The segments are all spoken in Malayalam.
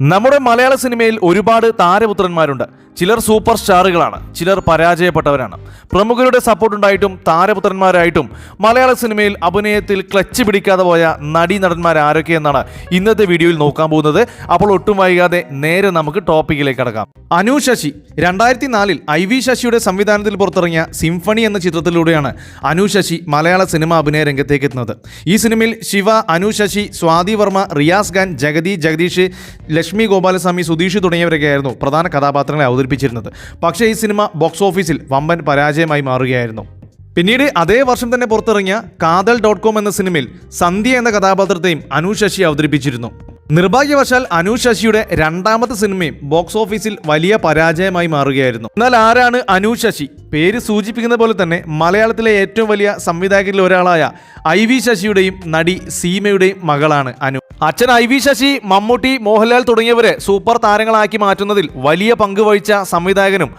നമ്മുടെ മലയാള സിനിമയിൽ ഒരുപാട് താരപുത്രന്മാരുണ്ട്. ചിലർ സൂപ്പർ സ്റ്റാറുകളാണ്. ചിലർ പരാജയപ്പെട്ടവരാണ്. പ്രമുഖരുടെ സപ്പോർട്ട് ഉണ്ടായിട്ടും താരപുത്രന്മാരായിട്ടും മലയാള സിനിമയിൽ അഭിനയത്തിൽ ക്ലച്ച് പിടിക്കാതെ പോയ നടീ നടന്മാർ ആരൊക്കെയെന്നാണ് ഇന്നത്തെ വീഡിയോയിൽ നോക്കാൻ പോകുന്നത്. അപ്പോൾ ഒട്ടും വൈകാതെ നേരെ നമുക്ക് ടോപ്പിക്കിലേക്ക് കടക്കാം. അനു ശശി രണ്ടായിരത്തി നാലിൽ ഐ വി ശശിയുടെ സംവിധാനത്തിൽ പുറത്തിറങ്ങിയ സിംഫണി എന്ന ചിത്രത്തിലൂടെയാണ് അനു ശശി മലയാള സിനിമ അഭിനയ രംഗത്തേക്ക് എത്തുന്നത്. ഈ സിനിമയിൽ ശിവ അനു ശശി സ്വാതി വർമ്മ റിയാസ് ഖാൻ ജഗതി ജഗദീഷ് ലക്ഷ്മി ഗോപാലസ്വാമി സുധീഷ് തുടങ്ങിയവരൊക്കെയായിരുന്നു പ്രധാന കഥാപാത്രങ്ങളെ അവതരിപ്പിച്ചിരുന്നത്. പക്ഷേ ഈ സിനിമ ബോക്സ് ഓഫീസിൽ വമ്പൻ പരാജയമായി മാറുകയായിരുന്നു. പിന്നീട് അതേ വർഷം തന്നെ പുറത്തിറങ്ങിയ കാതൽ ഡോട്ട് കോം എന്ന സിനിമയിൽ സന്ധ്യ എന്ന കഥാപാത്രത്തെയും അനു ശശി അവതരിപ്പിച്ചിരുന്നു. നിർഭാഗ്യവശാൽ അനു ശശിയുടെ രണ്ടാമത്തെ സിനിമയും ബോക്സ് ഓഫീസിൽ വലിയ പരാജയമായി മാറുകയായിരുന്നു. എന്നാൽ ആരാണ് അനു ശശി? പേര് സൂചിപ്പിക്കുന്ന പോലെ തന്നെ മലയാളത്തിലെ ഏറ്റവും വലിയ സംവിധായകരിൽ ഒരാളായ ഐ വി ശശിയുടെയും നടി സീമയുടെയും മകളാണ് അനു. അച്ഛൻ ഐ വി ശശി മമ്മൂട്ടി മോഹൻലാൽ തുടങ്ങിയവരെ സൂപ്പർ താരങ്ങളാക്കി മാറ്റുന്നതിൽ വലിയ പങ്ക് വഹിച്ച സംവിധായകനും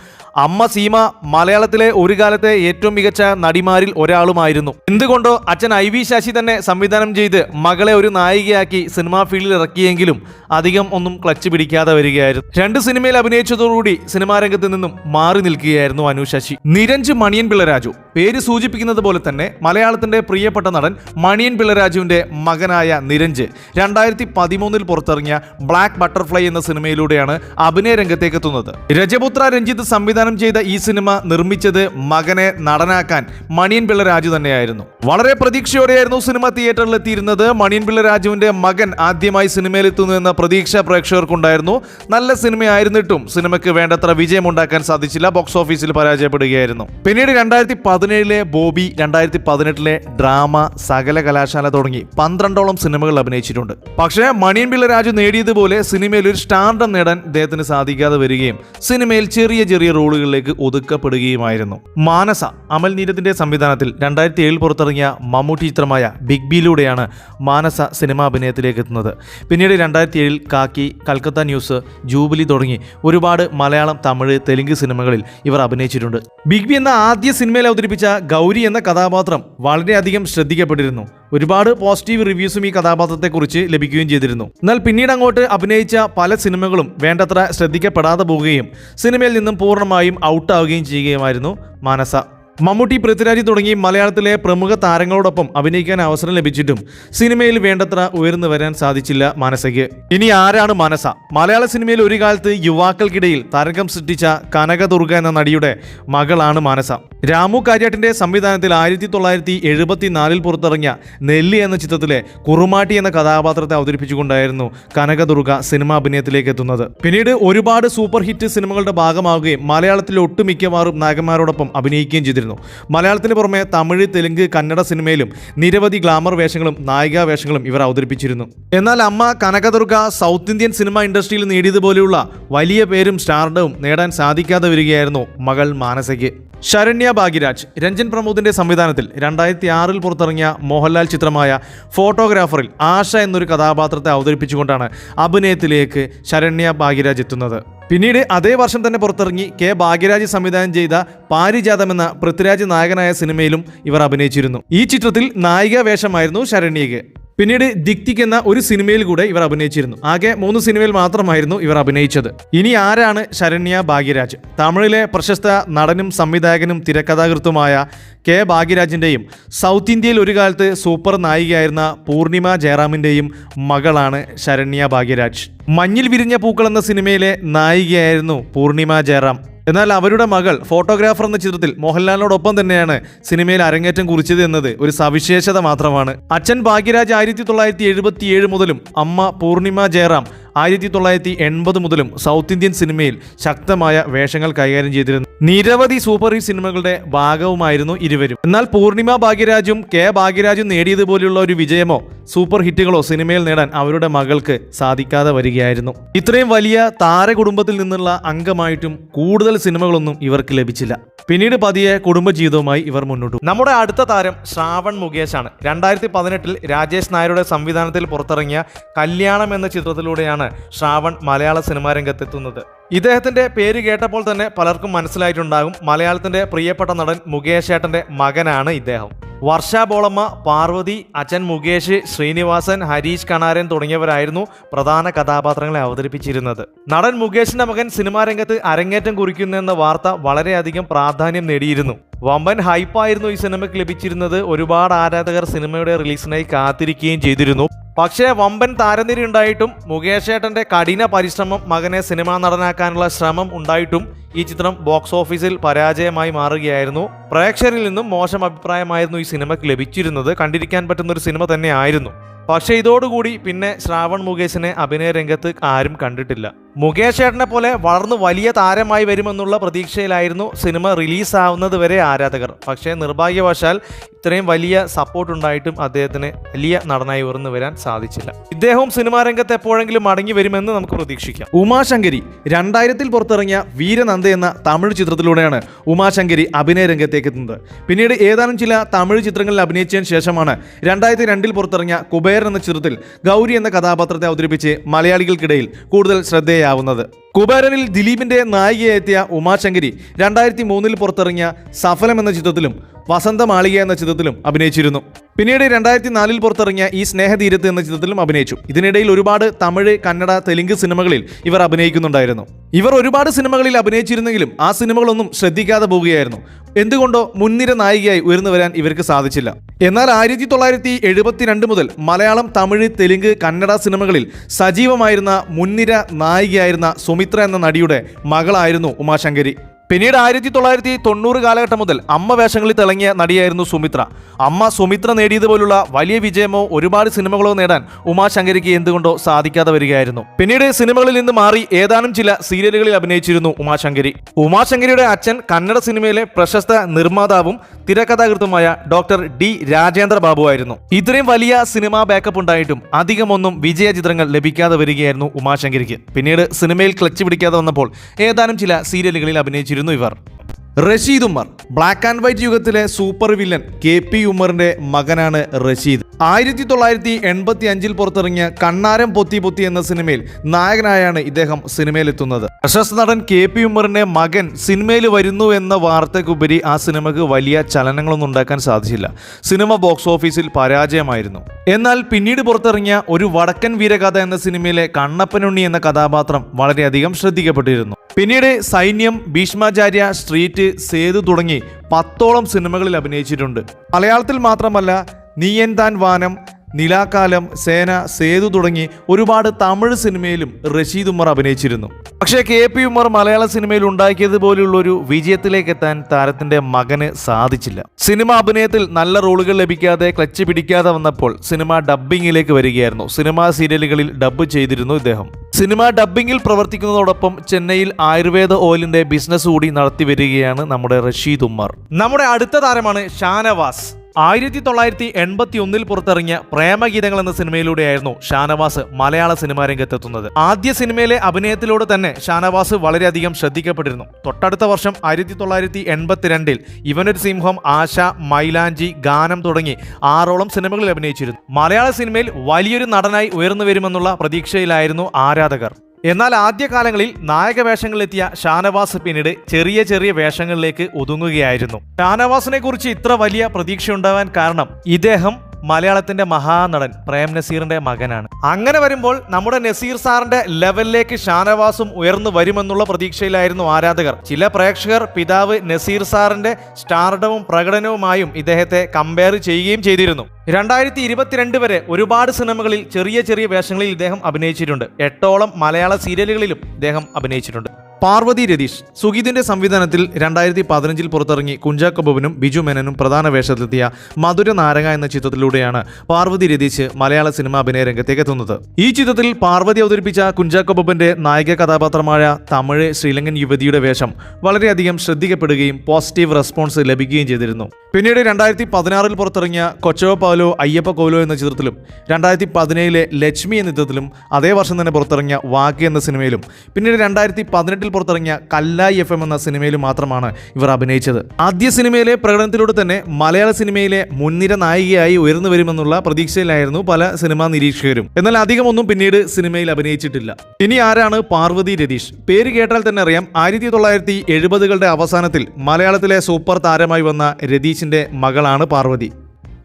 അമ്മ സീമ മലയാളത്തിലെ ഒരു കാലത്തെ ഏറ്റവും മികച്ച നടിമാരിൽ ഒരാളുമായിരുന്നു. എന്തുകൊണ്ടോ അച്ഛൻ ഐ വി ശശി തന്നെ സംവിധാനം ചെയ്ത് മകളെ ഒരു നായികയാക്കി സിനിമാ ഫീൽഡിൽ ഇറക്കിയെങ്കിലും അധികം ഒന്നും ക്ലച്ച് പിടിക്കാതെ വരികയായിരുന്നു. രണ്ട് സിനിമയിൽ അഭിനയിച്ചതോടുകൂടി സിനിമാ രംഗത്ത് നിന്നും മാറി നിൽക്കുകയായിരുന്നു അനു ശശി. നിരഞ്ജ് മണിയൻ പിള്ളരാജു. പേര് സൂചിപ്പിക്കുന്നത് പോലെ തന്നെ മലയാളത്തിന്റെ പ്രിയപ്പെട്ട നടൻ മണിയൻ പിള്ളരാജുവിന്റെ മകനായ നിരഞ്ജ് രണ്ടായിരത്തി പതിമൂന്നിൽ പുറത്തിറങ്ങിയ ബ്ലാക്ക് ബട്ടർഫ്ലൈ എന്ന സിനിമയിലൂടെയാണ് അഭിനയ രംഗത്തേക്ക് എത്തുന്നത്. രജപുത്ര രഞ്ജിത്ത് സംവിധാനം ചെയ്ത ഈ സിനിമ നിർമ്മിച്ചത് മകനെ നടനാക്കാൻ മണിയൻ പിള്ളരാജു തന്നെയായിരുന്നു. വളരെ പ്രതീക്ഷയോടെയായിരുന്നു സിനിമ തിയേറ്ററിൽ എത്തിയിരുന്നത് മണിയൻ പിള്ളരാജുവിന്റെ മകൻ ആദ്യമായി സിനിമയിലെത്തുന്നു എന്ന പ്രതീക്ഷ പ്രേക്ഷകർക്കുണ്ടായിരുന്നു. നല്ല സിനിമയായിരുന്നിട്ടും സിനിമയ്ക്ക് വേണ്ടത്ര വിജയമുണ്ടാക്കാൻ സാധിച്ചില്ല. ബോക്സ് ഓഫീസിൽ പരാജയപ്പെടുകയായിരുന്നു. പിന്നീട് രണ്ടായിരത്തി പതിനേഴിലെ ബോബി രണ്ടായിരത്തി പതിനെട്ടിലെ ഡ്രാമ സകല കലാശാല തുടങ്ങി പന്ത്രണ്ടോളം സിനിമകൾ അഭിനയിച്ചിട്ടുണ്ട്. പക്ഷേ മണിയൻ പിള്ളരാജു നേടിയതുപോലെ സിനിമയിൽ ഒരു സ്റ്റാർഡം നേടാൻ അദ്ദേഹത്തിന് സാധിക്കാതെ വരികയും സിനിമയിൽ ചെറിയ ചെറിയ റോളുകളിലേക്ക് ഒതുക്കപ്പെടുകയുമായിരുന്നു. മാനസ അമൽ നീരത്തിന്റെ സംവിധാനത്തിൽ രണ്ടായിരത്തി ഏഴിൽ പുറത്തിറങ്ങിയ മമ്മൂട്ടി ചിത്രമായ ബിഗ് ബിയിലൂടെയാണ് മാനസ സിനിമാ അഭിനയത്തിലേക്ക് എത്തുന്നത് പിന്നീട് രണ്ടായിരത്തി ഏഴിൽ കാക്കി കൽക്കത്ത ന്യൂസ് ജൂബിലി തുടങ്ങി ഒരുപാട് മലയാളം തമിഴ് തെലുങ്ക് സിനിമകളിൽ ഇവർ അഭിനയിച്ചിട്ടുണ്ട്. ബിഗ് ബി എന്ന ആദ്യ സിനിമയിൽ അവതരിപ്പിച്ച ഗൗരി എന്ന കഥാപാത്രം വളരെയധികം ശ്രദ്ധിക്കപ്പെട്ടിരുന്നു. ഒരുപാട് പോസിറ്റീവ് റിവ്യൂസും ഈ കഥാപാത്രത്തെക്കുറിച്ച് ലഭിക്കുകയും ചെയ്തിരുന്നു. എന്നാൽ പിന്നീട് അങ്ങോട്ട് അഭിനയിച്ച പല സിനിമകളും വേണ്ടത്ര ശ്രദ്ധിക്കപ്പെടാതെ പോവുകയും സിനിമയിൽ നിന്നും പൂർണമായും ഔട്ടാവുകയും ചെയ്യുകയുമായിരുന്നു മാനസ. മമ്മൂട്ടി പൃഥ്വിരാജ് തുടങ്ങി മലയാളത്തിലെ പ്രമുഖ താരങ്ങളോടൊപ്പം അഭിനയിക്കാൻ അവസരം ലഭിച്ചിട്ടും സിനിമയിൽ വേണ്ടത്ര ഉയർന്നു വരാൻ സാധിച്ചില്ല മനസയ്ക്ക്. ഇനി ആരാണ് മനസ? മലയാള സിനിമയിൽ ഒരു കാലത്ത് യുവാക്കൾക്കിടയിൽ തരംഗം സൃഷ്ടിച്ച കനകദുർഗ എന്ന നടിയുടെ മകളാണ് മാനസ. രാമു കാര്യാട്ടിന്റെ സംവിധാനത്തിൽ ആയിരത്തി തൊള്ളായിരത്തി എഴുപത്തിനാലിൽ പുറത്തിറങ്ങിയ നെല്ലി എന്ന ചിത്രത്തിലെ കുറുമാട്ടി എന്ന കഥാപാത്രത്തെ അവതരിപ്പിച്ചുകൊണ്ടായിരുന്നു കനകദുർഗ സിനിമാ അഭിനയത്തിലേക്ക് എത്തുന്നത്. പിന്നീട് ഒരുപാട് സൂപ്പർ ഹിറ്റ് സിനിമകളുടെ ഭാഗമാവുകയും മലയാളത്തിലെ ഒട്ടുമിക്കവാറും നായകന്മാരോടൊപ്പം അഭിനയിക്കുകയും ചെയ്തിരുന്നു. മലയാളത്തിന് പുറമെ തമിഴ് തെലുങ്ക് കന്നഡ സിനിമയിലും നിരവധി ഗ്ലാമർ വേഷങ്ങളും നായികാ വേഷങ്ങളും ഇവർ അവതരിപ്പിച്ചിരുന്നു. എന്നാൽ അമ്മ കനകദുർഗ സൗത്ത് ഇന്ത്യൻ സിനിമ ഇൻഡസ്ട്രിയിൽ നേടിയതുപോലെയുള്ള വലിയ പേരും സ്റ്റാർഡവും നേടാൻ സാധിക്കാതെ വരികയായിരുന്നു മകൾ മാനസയ്ക്ക്. ശരണ്യ ഭാഗ്യരാജ് രഞ്ജൻ പ്രമോദിന്റെ സംവിധാനത്തിൽ രണ്ടായിരത്തി ആറിൽ പുറത്തിറങ്ങിയ മോഹൻലാൽ ചിത്രമായ ഫോട്ടോഗ്രാഫറിൽ ആശ എന്നൊരു കഥാപാത്രത്തെ അവതരിപ്പിച്ചുകൊണ്ടാണ് അഭിനയത്തിലേക്ക് ശരണ്യ ഭാഗ്യരാജ് എത്തുന്നത്. പിന്നീട് അതേ വർഷം തന്നെ പുറത്തിറങ്ങി കെ ഭാഗ്യരാജ് സംവിധാനം ചെയ്ത പാരിജാതം എന്ന പൃഥ്വിരാജ് നായകനായ സിനിമയിലും ഇവർ അഭിനയിച്ചിരുന്നു. ഈ ചിത്രത്തിൽ നായിക വേഷമായിരുന്നു ശരണ്യയ്ക്ക്. പിന്നീട് ദിക്തിക് എന്ന ഒരു സിനിമയിൽ കൂടെ ഇവർ അഭിനയിച്ചിരുന്നു. ആകെ മൂന്ന് സിനിമയിൽ മാത്രമായിരുന്നു ഇവർ അഭിനയിച്ചത്. ഇനി ആരാണ് ശരണ്യ ഭാഗ്യരാജ്? തമിഴിലെ പ്രശസ്ത നടനും സംവിധായകനും തിരക്കഥാകൃത്തുമായ കെ ഭാഗ്യരാജിന്റെയും സൗത്ത് ഇന്ത്യയിൽ ഒരു കാലത്ത് സൂപ്പർ നായികയായിരുന്ന പൂർണിമ ജയറാമിന്റെയും മകളാണ് ശരണ്യ ഭാഗ്യരാജ്. മഞ്ഞിൽ വിരിഞ്ഞ പൂക്കൾ എന്ന സിനിമയിലെ നായികയായിരുന്നു പൂർണിമ ജയറാം. എന്നാൽ അവരുടെ മകൾ ഫോട്ടോഗ്രാഫർ എന്ന ചിത്രത്തിൽ മോഹൻലാലിനോടൊപ്പം തന്നെയാണ് സിനിമയിൽ അരങ്ങേറ്റം കുറിച്ചത് എന്നത് ഒരു സവിശേഷത മാത്രമാണ്. അച്ഛൻ ഭാഗ്യരാജ് ആയിരത്തി തൊള്ളായിരത്തി എഴുപത്തി ഏഴ് മുതലും അമ്മ പൂർണിമ ജയറാം ആയിരത്തി തൊള്ളായിരത്തി എൺപത് മുതലും സൗത്ത് ഇന്ത്യൻ സിനിമയിൽ ശക്തമായ വേഷങ്ങൾ കൈകാര്യം ചെയ്തിരുന്നു. നിരവധി സൂപ്പർ ഹിറ്റ് സിനിമകളുടെ ഭാഗവുമായിരുന്നു ഇരുവരും. എന്നാൽ പൂർണിമ ഭാഗ്യരാജും കെ ഭാഗ്യരാജും നേടിയതുപോലെയുള്ള ഒരു വിജയമോ സൂപ്പർ ഹിറ്റുകളോ സിനിമയിൽ നേടാൻ അവരുടെ മകൾക്ക് സാധിക്കാതെ വരികയായിരുന്നു. ഇത്രയും വലിയ താരകുടുംബത്തിൽ നിന്നുള്ള അംഗമായിട്ടും കൂടുതൽ സിനിമകളൊന്നും ഇവർക്ക് ലഭിച്ചില്ല. പിന്നീട് പതിയെ കുടുംബജീവിതവുമായി ഇവർ മുന്നോട്ടു. നമ്മുടെ അടുത്ത താരം ശ്രാവൺ മുകേഷാണ്. രണ്ടായിരത്തി പതിനെട്ടിൽ രാജേഷ് നായരുടെ സംവിധാനത്തിൽ പുറത്തിറങ്ങിയ കല്യാണം എന്ന ചിത്രത്തിലൂടെയാണ് ശ്രാവൺ മലയാള സിനിമാ രംഗത്തെത്തുന്നത്. ഇദ്ദേഹത്തിന്റെ പേര് കേട്ടപ്പോൾ തന്നെ പലർക്കും മനസ്സിലായിട്ടുണ്ടാകും മലയാളത്തിന്റെ പ്രിയപ്പെട്ട നടൻ മുകേഷ് ഏട്ടന്റെ മകനാണ് ഇദ്ദേഹം. വർഷ ബോളമ്മ പാർവതി അച്ഛൻ മുകേഷ് ശ്രീനിവാസൻ ഹരീഷ് കണാരൻ തുടങ്ങിയവരായിരുന്നു പ്രധാന കഥാപാത്രങ്ങളെ അവതരിപ്പിച്ചിരുന്നത്. നടൻ മുകേഷിന്റെ മകൻ സിനിമാ രംഗത്ത് അരങ്ങേറ്റം കുറിക്കുന്നെന്ന വാർത്ത വളരെയധികം പ്രാധാന്യം നേടിയിരുന്നു. വമ്പൻ ഹൈപ്പായിരുന്നു ഈ സിനിമയ്ക്ക് ലഭിച്ചിരുന്നത്. ഒരുപാട് ആരാധകർ സിനിമയുടെ റിലീസിനായി കാത്തിരിക്കുകയും ചെയ്തിരുന്നു. പക്ഷേ വമ്പൻ താരനിര ഉണ്ടായിട്ടും മുകേഷ് ഏട്ടന്റെ കഠിന പരിശ്രമം മകനെ സിനിമാ നടനാക്കാനുള്ള ശ്രമം ഉണ്ടായിട്ടും ഈ ചിത്രം ബോക്സ് ഓഫീസിൽ പരാജയമായി മാറുകയായിരുന്നു. പ്രേക്ഷകരിൽ നിന്നും മോശം അഭിപ്രായമായിരുന്നു ഈ സിനിമയ്ക്ക് ലഭിച്ചിരുന്നത്. കണ്ടിരിക്കാൻ പറ്റുന്ന ഒരു സിനിമ തന്നെയായിരുന്നു. പക്ഷേ ഇതോടുകൂടി പിന്നെ ശ്രാവൺ മുകേഷിനെ അഭിനയ രംഗത്ത് ആരും കണ്ടിട്ടില്ല. മുകേഷ് ഏട്ടനെ പോലെ വളർന്ന് വലിയ താരമായി വരുമെന്നുള്ള പ്രതീക്ഷയിലായിരുന്നു സിനിമ റിലീസാവുന്നത് വരെ ആരാധകർ. പക്ഷേ നിർഭാഗ്യവശാൽ ഇത്രയും വലിയ സപ്പോർട്ട് ഉണ്ടായിട്ടും അദ്ദേഹത്തിന് വലിയ നടനായി ഉയർന്നു വരാൻ സാധിച്ചില്ല. ഇദ്ദേഹവും സിനിമാ രംഗത്ത് എപ്പോഴെങ്കിലും മടങ്ങി വരുമെന്ന് നമുക്ക് പ്രതീക്ഷിക്കാം. ഉമാശങ്കരി രണ്ടായിരത്തിൽ പുറത്തിറങ്ങിയ വീരനന്ദ എന്ന തമിഴ് ചിത്രത്തിലൂടെയാണ് ഉമാശങ്കരി അഭിനയ രംഗത്തേക്ക് എത്തുന്നത്. പിന്നീട് ഏതാനും ചില തമിഴ് ചിത്രങ്ങളിൽ അഭിനയിച്ചതിന് ശേഷമാണ് രണ്ടായിരത്തി രണ്ടിൽ പുറത്തിറങ്ങിയ കുബേർ എന്ന ചിത്രത്തിൽ ഗൗരി എന്ന കഥാപാത്രത്തെ അവതരിപ്പിച്ച് മലയാളികൾക്കിടയിൽ കൂടുതൽ ശ്രദ്ധേയാവുന്നത് കുബേരനിൽ ദിലീപിന്റെ നായികയെത്തിയ ഉമാശങ്കരി രണ്ടായിരത്തി മൂന്നിൽ പുറത്തിറങ്ങിയ സഫലം എന്ന ചിത്രത്തിലും വസന്തമാളിക എന്ന ചിത്രത്തിലും അഭിനയിച്ചിരുന്നു. പിന്നീട് രണ്ടായിരത്തി നാലിൽ പുറത്തിറങ്ങിയ ഈ സ്നേഹതീരത്ത് എന്ന ചിത്രത്തിലും അഭിനയിച്ചു. ഇതിനിടയിൽ ഒരുപാട് തമിഴ് കന്നഡ തെലുങ്ക് സിനിമകളിൽ ഇവർ അഭിനയിക്കുന്നുണ്ടായിരുന്നു. ഇവർ ഒരുപാട് സിനിമകളിൽ അഭിനയിച്ചിരുന്നെങ്കിലും ആ സിനിമകളൊന്നും ശ്രദ്ധിക്കാതെ പോവുകയായിരുന്നു. എന്തുകൊണ്ടോ മുൻനിര നായികയായി ഉയർന്നു വരാൻ ഇവർക്ക് സാധിച്ചില്ല. എന്നാൽ ആയിരത്തി തൊള്ളായിരത്തി എഴുപത്തിരണ്ട് മുതൽ മലയാളം തമിഴ് തെലുങ്ക് കന്നഡ സിനിമകളിൽ സജീവമായിരുന്ന മുൻനിര നായികയായിരുന്ന സുമിത്ര എന്ന നടിയുടെ മകളായിരുന്നു ഉമാശങ്കരി. പിന്നീട് ആയിരത്തി തൊള്ളായിരത്തി തൊണ്ണൂറ് കാലഘട്ടം മുതൽ അമ്മ വേഷങ്ങളിൽ തിളങ്ങിയ നടിയായിരുന്നു സുമിത്ര. അമ്മ സുമിത്ര നേടിയതുപോലുള്ള വലിയ വിജയമോ ഒരുപാട് സിനിമകളോ നേടാൻ ഉമാശങ്കരിക്ക് എന്തുകൊണ്ടോ സാധിക്കാതെ വരികയായിരുന്നു. പിന്നീട് സിനിമകളിൽ നിന്ന് മാറി ഏതാനും ചില സീരിയലുകളിൽ അഭിനയിച്ചിരുന്നു ഉമാശങ്കരി. ഉമാശങ്കരിയുടെ അച്ഛൻ കന്നഡ സിനിമയിലെ പ്രശസ്ത നിർമ്മാതാവും തിരക്കഥാകൃത്തുമായ ഡോക്ടർ ഡി രാജേന്ദ്ര ബാബു ആയിരുന്നു. ഇത്രയും വലിയ സിനിമാ ബാക്കപ്പ് ഉണ്ടായിട്ടും അധികമൊന്നും വിജയ ചിത്രങ്ങൾ ലഭിക്കാതെ വരികയായിരുന്നു ഉമാശങ്കരിക്ക്. പിന്നീട് സിനിമയിൽ ക്ലച്ച് പിടിക്കാതെ വന്നപ്പോൾ ഏതാനും ചില സീരിയലുകളിൽ അഭിനയിച്ചിരുന്നു ഇവർ. Rasheed Ummer black and white യുഗത്തിലെ super villain K P ഉമ്മറിന്റെ മകനാണ് റഷീദ്. ആയിരത്തി തൊള്ളായിരത്തി എൺപത്തി അഞ്ചിൽ പുറത്തിറങ്ങിയ കണ്ണാരം പൊത്തി പൊത്തി എന്ന സിനിമയിൽ നായകനായാണ് ഇദ്ദേഹം സിനിമയിലെത്തുന്നത്. പ്രശസ്ത നടൻ കെ പി ഉമ്മറിന്റെ മകൻ സിനിമയിൽ വരുന്നു എന്ന വാർത്തയ്ക്കുപരി ആ സിനിമക്ക് വലിയ ചലനങ്ങളൊന്നും ഉണ്ടാക്കാൻ സാധിച്ചില്ല. സിനിമ ബോക്സ് ഓഫീസിൽ പരാജയമായിരുന്നു. എന്നാൽ പിന്നീട് പുറത്തിറങ്ങിയ ഒരു വടക്കൻ വീരകഥ എന്ന സിനിമയിലെ കണ്ണപ്പനുണ്ണി എന്ന കഥാപാത്രം വളരെയധികം ശ്രദ്ധിക്കപ്പെട്ടിരുന്നു. പിന്നീട് സൈന്യം ഭീഷ്മാചാര്യ സ്ട്രീറ്റ് സേതു തുടങ്ങി പത്തോളം സിനിമകളിൽ അഭിനയിച്ചിട്ടുണ്ട്. മലയാളത്തിൽ മാത്രമല്ല നീയൻ താൻ വാനം നിലാകാലം സേന സേതു തുടങ്ങി ഒരുപാട് തമിഴ് സിനിമയിലും റഷീദ് ഉമ്മർ അഭിനയിച്ചിരുന്നു. പക്ഷേ കെ പി ഉമ്മർ മലയാള സിനിമയിൽ ഉണ്ടാക്കിയതുപോലുള്ള ഒരു വിജയത്തിലേക്ക് എത്താൻ താരത്തിന്റെ മകന് സാധിച്ചില്ല. സിനിമ അഭിനയത്തിൽ നല്ല റോളുകൾ ലഭിക്കാതെ ക്ലച്ച് പിടിക്കാതെ വന്നപ്പോൾ സിനിമ ഡബ്ബിങ്ങിലേക്ക് വരികയായിരുന്നു. സിനിമാ സീരിയലുകളിൽ ഡബ്ബ് ചെയ്തിരുന്നു ഇദ്ദേഹം. സിനിമ ഡബ്ബിങ്ങിൽ പ്രവർത്തിക്കുന്നതോടൊപ്പം ചെന്നൈയിൽ ആയുർവേദ ഓയിലിന്റെ ബിസിനസ് കൂടി നടത്തി വരികയാണ് നമ്മുടെ റഷീദ് ഉമ്മർ. നമ്മുടെ അടുത്ത താരമാണ് ഷാനവാസ്. ആയിരത്തി തൊള്ളായിരത്തി എൺപത്തി ഒന്നിൽ പുറത്തിറങ്ങിയ പ്രേമഗീതങ്ങൾ എന്ന സിനിമയിലൂടെയായിരുന്നു ഷാനവാസ് മലയാള സിനിമാ രംഗത്തെത്തുന്നത്. ആദ്യ സിനിമയിലെ അഭിനയത്തിലൂടെ തന്നെ ഷാനവാസ് വളരെയധികം ശ്രദ്ധിക്കപ്പെട്ടിരുന്നു. തൊട്ടടുത്ത വർഷം ആയിരത്തി തൊള്ളായിരത്തി എൺപത്തിരണ്ടിൽ ഇവനൊരു സിംഹം ആശ മൈലാഞ്ചി ഗാനം തുടങ്ങി ആറോളം സിനിമകളിൽ അഭിനയിച്ചിരുന്നു. മലയാള സിനിമയിൽ വലിയൊരു നടനായി ഉയർന്നു വരുമെന്നുള്ള പ്രതീക്ഷയിലായിരുന്നു ആരാധകർ. എന്നാൽ ആദ്യകാലങ്ങളിൽ നായക വേഷങ്ങളിലെത്തിയ ഷാനവാസ് പിന്നീട് ചെറിയ ചെറിയ വേഷങ്ങളിലേക്ക് ഒതുങ്ങുകയായിരുന്നു. ഷാനവാസിനെ കുറിച്ച് ഇത്ര വലിയ പ്രതീക്ഷ ഉണ്ടാവാൻ കാരണം ഇദ്ദേഹം മലയാളത്തിന്റെ മഹാനടൻ പ്രേം നസീറിന്റെ മകനാണ്. അങ്ങനെ വരുമ്പോൾ നമ്മുടെ നസീർ സാറിന്റെ ലെവലിലേക്ക് ഷാനവാസും ഉയർന്നു വരുമെന്നുള്ള പ്രതീക്ഷയിലായിരുന്നു ആരാധകർ. ചില പ്രേക്ഷകർ പിതാവ് നസീർ സാറിന്റെ സ്റ്റാർഡവും പ്രകടനവുമായും ഇദ്ദേഹത്തെ കമ്പയർ ചെയ്യുകയും ചെയ്തിരുന്നു. രണ്ടായിരത്തി ഇരുപത്തിരണ്ട് വരെ ഒരുപാട് സിനിമകളിൽ ചെറിയ ചെറിയ വേഷങ്ങളിൽ ഇദ്ദേഹം അഭിനയിച്ചിട്ടുണ്ട്. എട്ടോളം മലയാള സീരിയലുകളിലും ഇദ്ദേഹം അഭിനയിച്ചിട്ടുണ്ട്. പാർവതി രതീഷ് സുഗീതിന്റെ സംവിധാനത്തിൽ രണ്ടായിരത്തി പതിനഞ്ചിൽ പുറത്തിറങ്ങി കുഞ്ചാക്കോ ബോബനും ബിജു മേനനും പ്രധാന വേഷത്തിലെത്തിയ മധുര നാരക എന്ന ചിത്രത്തിലൂടെയാണ് പാർവതി രതീഷ് മലയാള സിനിമ അഭിനയ രംഗത്തേക്ക് എത്തുന്നത്. ഈ ചിത്രത്തിൽ പാർവതി അവതരിപ്പിച്ച കുഞ്ചാക്കോ ബോബന്റെ നായിക കഥാപാത്രമായ തമിഴ് ശ്രീലങ്കൻ യുവതിയുടെ വേഷം വളരെയധികം ശ്രദ്ധിക്കപ്പെടുകയും പോസിറ്റീവ് റെസ്പോൺസ് ലഭിക്കുകയും ചെയ്തിരുന്നു. പിന്നീട് രണ്ടായിരത്തി പതിനാറിൽ പുറത്തിറങ്ങിയ കൊച്ചോ പാലോ അയ്യപ്പ കോലോ എന്ന ചിത്രത്തിലും രണ്ടായിരത്തി പതിനേഴിലെ ലക്ഷ്മി എന്ന ചിത്രത്തിലും അതേ വർഷം തന്നെ പുറത്തിറങ്ങിയ വാക്ക് എന്ന സിനിമയിലും. പിന്നീട് രണ്ടായിരത്തി പതിനെട്ടിൽ പുറത്തിറങ്ങിയ കല്ലായി എഫ് എം എന്ന സിനിമയിൽ മാത്രമാണ് ഇവർ അഭിനയിച്ചത്. ആദ്യ സിനിമയിലെ പ്രകടനത്തിലൂടെ തന്നെ മലയാള സിനിമയിലെ മുൻനിര നായികയായി ഉയർന്നു വരുമെന്നുള്ള പ്രതീക്ഷയിലായിരുന്നു പല സിനിമാ നിരീക്ഷകരും. എന്നാൽ അധികമൊന്നും പിന്നീട് സിനിമയിൽ അഭിനയിച്ചിട്ടില്ല. ഇനി ആരാണ് പാർവതി രതീഷ്? പേര് കേട്ടാൽ തന്നെ അറിയാം ആയിരത്തി തൊള്ളായിരത്തി എഴുപതുകളുടെ അവസാനത്തിൽ മലയാളത്തിലെ സൂപ്പർ താരമായി വന്ന രതീഷിന്റെ മകളാണ് പാർവതി.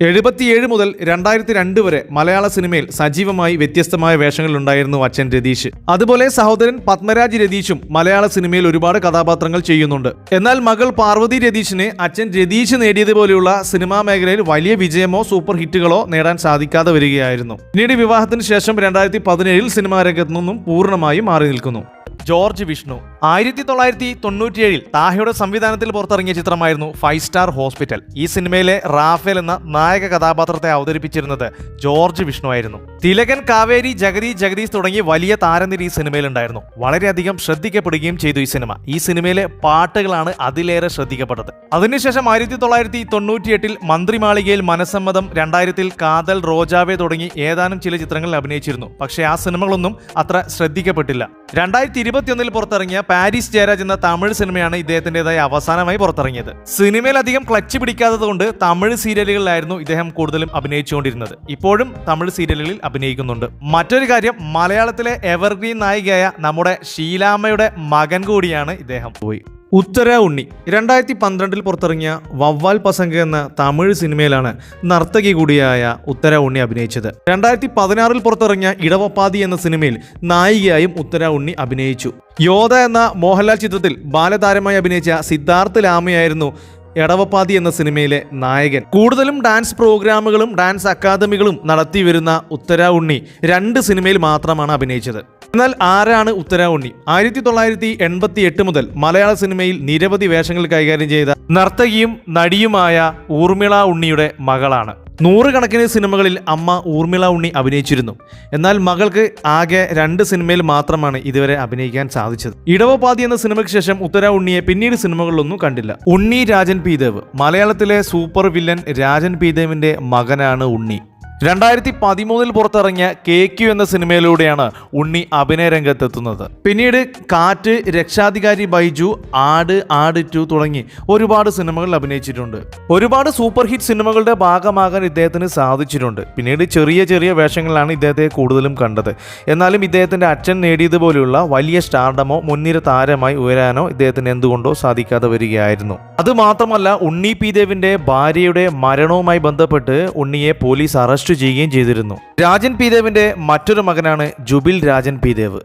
എഴുപത്തിയേഴ് മുതൽ രണ്ടായിരത്തി രണ്ട് വരെ മലയാള സിനിമയിൽ സജീവമായി വ്യത്യസ്തമായ വേഷങ്ങളിലുണ്ടായിരുന്നു അച്ഛൻ രതീഷ്. അതുപോലെ സഹോദരൻ പത്മരാജ് രതീഷും മലയാള സിനിമയിൽ ഒരുപാട് കഥാപാത്രങ്ങൾ ചെയ്യുന്നുണ്ട്. എന്നാൽ മകൾ പാർവതി രതീഷിന് അച്ഛൻ രതീഷ് നേടിയതുപോലെയുള്ള സിനിമാ മേഖലയിൽ വലിയ വിജയമോ സൂപ്പർ ഹിറ്റുകളോ നേടാൻ സാധിക്കാതെ വരികയായിരുന്നു. പിന്നീട് വിവാഹത്തിന് ശേഷം രണ്ടായിരത്തി പതിനേഴിൽ സിനിമാ രംഗത്തു നിന്നും പൂർണമായും മാറി നിൽക്കുന്നു. ജോർജ് വിഷ്ണു ആയിരത്തി തൊള്ളായിരത്തി തൊണ്ണൂറ്റിയേഴിൽ താഹയുടെ സംവിധാനത്തിൽ പുറത്തിറങ്ങിയ ചിത്രമായിരുന്നു ഫൈവ് സ്റ്റാർ ഹോസ്പിറ്റൽ. ഈ സിനിമയിലെ റാഫേൽ എന്ന നായക കഥാപാത്രത്തെ അവതരിപ്പിച്ചിരുന്നത് ജോർജ് വിഷ്ണു ആയിരുന്നു. തിലകൻ കാവേരി ജഗതി ജഗദീഷ് തുടങ്ങി വലിയ താരനിര ഈ സിനിമയിലുണ്ടായിരുന്നു വളരെയധികം ശ്രദ്ധിക്കപ്പെടുകയും ചെയ്തു ഈ സിനിമ. ഈ സിനിമയിലെ പാട്ടുകളാണ് അതിലേറെ ശ്രദ്ധിക്കപ്പെട്ടത്. അതിനുശേഷം ആയിരത്തി തൊള്ളായിരത്തി തൊണ്ണൂറ്റിയെട്ടിൽ മന്ത്രിമാളികയിൽ മനസ്സമ്മതം രണ്ടായിരത്തിൽ കാതൽ റോജാവെ തുടങ്ങി ഏതാനും ചില ചിത്രങ്ങളിൽ അഭിനയിച്ചിരുന്നു. പക്ഷേ ആ സിനിമകളൊന്നും അത്ര ശ്രദ്ധിക്കപ്പെട്ടില്ല. രണ്ടായിരത്തി ഇരുപത്തിയൊന്നിൽ പുറത്തിറങ്ങിയ പാരീസ് ജയരാജ് എന്ന തമിഴ് സിനിമയാണ് ഇദ്ദേഹത്തിന്റെതായ അവസാനമായി പുറത്തിറങ്ങിയത്. സിനിമയിൽ അധികം ക്ലച്ച് പിടിക്കാത്തത് കൊണ്ട് തമിഴ് സീരിയലുകളിലായിരുന്നു ഇദ്ദേഹം കൂടുതലും അഭിനയിച്ചുകൊണ്ടിരുന്നത്. ഇപ്പോഴും തമിഴ് സീരിയലുകളിൽ അഭിനയിക്കുന്നുണ്ട്. മറ്റൊരു കാര്യം മലയാളത്തിലെ എവർഗ്രീൻ നായികയായ നമ്മുടെ ഷീലാമ്മയുടെ മകൻ കൂടിയാണ് ഇദ്ദേഹം. പോയി. ഉത്തര ഉണ്ണി രണ്ടായിരത്തി പന്ത്രണ്ടിൽ പുറത്തിറങ്ങിയ വവ്വാൽ പസംഗ എന്ന തമിഴ് സിനിമയിലാണ് നർത്തകി കൂടിയായ ഉത്തര ഉണ്ണി അഭിനയിച്ചത്. രണ്ടായിരത്തി പതിനാറിൽ പുറത്തിറങ്ങിയ ഇടവപ്പാതി എന്ന സിനിമയിൽ നായികയായും ഉത്തര ഉണ്ണി അഭിനയിച്ചു. യോധ എന്ന മോഹൻലാൽ ചിത്രത്തിൽ ബാലതാരമായി അഭിനയിച്ച സിദ്ധാർത്ഥ് ലാമയായിരുന്നു എടവപ്പാതി എന്ന സിനിമയിലെ നായകൻ. കൂടുതലും ഡാൻസ് പ്രോഗ്രാമുകളും ഡാൻസ് അക്കാദമികളും നടത്തി വരുന്ന ഉത്തര ഉണ്ണി രണ്ട് സിനിമയിൽ മാത്രമാണ് അഭിനയിച്ചത്. എന്നാൽ ആരാണ് ഉത്തരാവണ്ണി ആയിരത്തി തൊള്ളായിരത്തി എൺപത്തി എട്ട് മുതൽ മലയാള സിനിമയിൽ നിരവധി വേഷങ്ങൾ കൈകാര്യം ചെയ്ത നർത്തകിയും നടിയുമായ ഊർമിള ഉണ്ണിയുടെ മകളാണ്. നൂറുകണക്കിന് സിനിമകളിൽ അമ്മ ഊർമിള ഉണ്ണി അഭിനയിച്ചിരുന്നു. എന്നാൽ മകൾക്ക് ആകെ രണ്ട് സിനിമയിൽ മാത്രമാണ് ഇതുവരെ അഭിനയിക്കാൻ സാധിച്ചത്. ഇടവപാതി എന്ന സിനിമയ്ക്ക് ശേഷം ഉത്തര ഉണ്ണിയെ പിന്നീട് സിനിമകളിലൊന്നും കണ്ടില്ല. ഉണ്ണി രാജൻ പീദേവ്. മലയാളത്തിലെ സൂപ്പർ വില്ലൻ രാജൻ പീദേവിന്റെ മകനാണ് ഉണ്ണി. രണ്ടായിരത്തി പതിമൂന്നിൽ പുറത്തിറങ്ങിയ കെ ക്യു എന്ന സിനിമയിലൂടെയാണ് ഉണ്ണി അഭിനയ രംഗത്തെത്തുന്നത്. പിന്നീട് കാറ്റ് രക്ഷാധികാരി ബൈജു ആട് ആട് ടു തുടങ്ങി ഒരുപാട് സിനിമകളിൽ അഭിനയിച്ചിട്ടുണ്ട്. ഒരുപാട് സൂപ്പർ ഹിറ്റ് സിനിമകളുടെ ഭാഗമാകാൻ ഇദ്ദേഹത്തിന് സാധിച്ചിട്ടുണ്ട്. പിന്നീട് ചെറിയ ചെറിയ വേഷങ്ങളിലാണ് ഇദ്ദേഹത്തെ കൂടുതലും കണ്ടത്. എന്നാലും ഇദ്ദേഹത്തിന്റെ അച്ഛൻ നേടിയതുപോലെയുള്ള വലിയ സ്റ്റാർഡമോ മുൻനിര താരമായി ഉയരാനോ ഇദ്ദേഹത്തിന് എന്തുകൊണ്ടോ സാധിക്കാതെ വരികയായിരുന്നു. അതുമാത്രമല്ല ഉണ്ണി പി ദേവിന്റെ ഭാര്യയുടെ മരണവുമായി ബന്ധപ്പെട്ട് ഉണ്ണിയെ പോലീസ് അറസ്റ്റ് ചെയ്യുകയും ചെയ്തിരുന്നു. രാജൻ പി മറ്റൊരു മകനാണ് ജുബിൽ രാജൻ പി ദേവ്